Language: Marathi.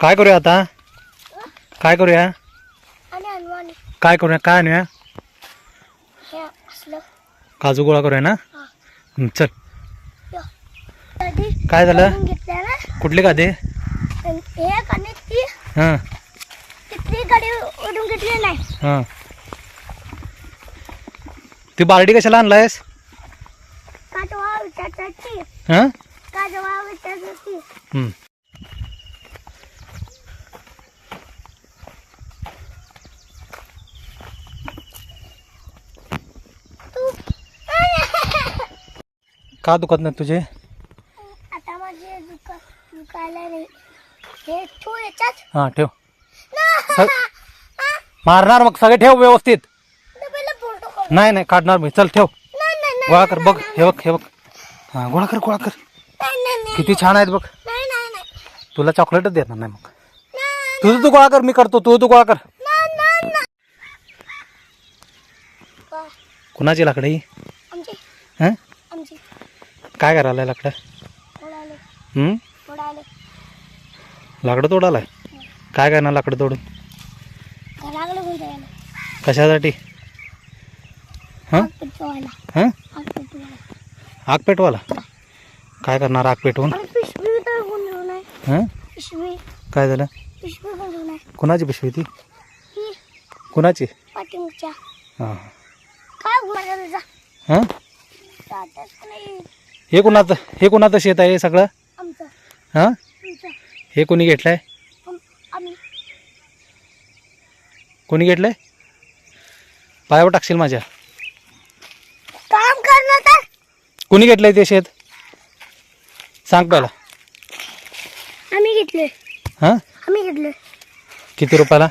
काय करूया आता? काय करूया? काय करूया? काय आणूया? असलं. काजू गोळा करूया ना? चल. काय झालं? कुठली कादे हां हां. ती बारडी कशाला आणलायस? हां काजवा विचारची हं. तू का दुखत नाही तुझे? आता माझे दुखायला नाही हे याच्यात. हां ठेव. स- मारणार मग सगळे ठेव व्यवस्थित. नाही नाही काढणार मी. चल ठेव. नाही नाही नाही गोळा कर बघ. हे बघ हे बघ. हां गोळा कर गोळा कर. नाही नाही नाही किती छान आहेत बघ. नाही नाही नाही. तुला चॉकलेटच देणार नाही मग. तुझं तू गोळा कर मी करतो. तू तू गोळा कर? कुणाची लाकडं? आमची. हां? काय करायला लाकडं? हं? लाकडं तोडालाय काय करणार लाकडं तोडून? कशासाठी? हां? हां? आग पेटवाला काय करणार आग पेटवून? हां? काय झालं? कुणाची पिशवी ती? ही. कुणाची? हां. हां हे कुणाचं हे कुणाचं शेत आहे हे सगळं? आमचं. हां? आमचं. हे कोणी घेतलंय? आम- आम्ही. कोणी घेतलंय? पायावर टाकशील माझ्या. काम करणार तर कोणी घेतलंय ते शेत? सांग पहिला आम्ही घेतले हां? आम्ही घेतले किती रुपयाला?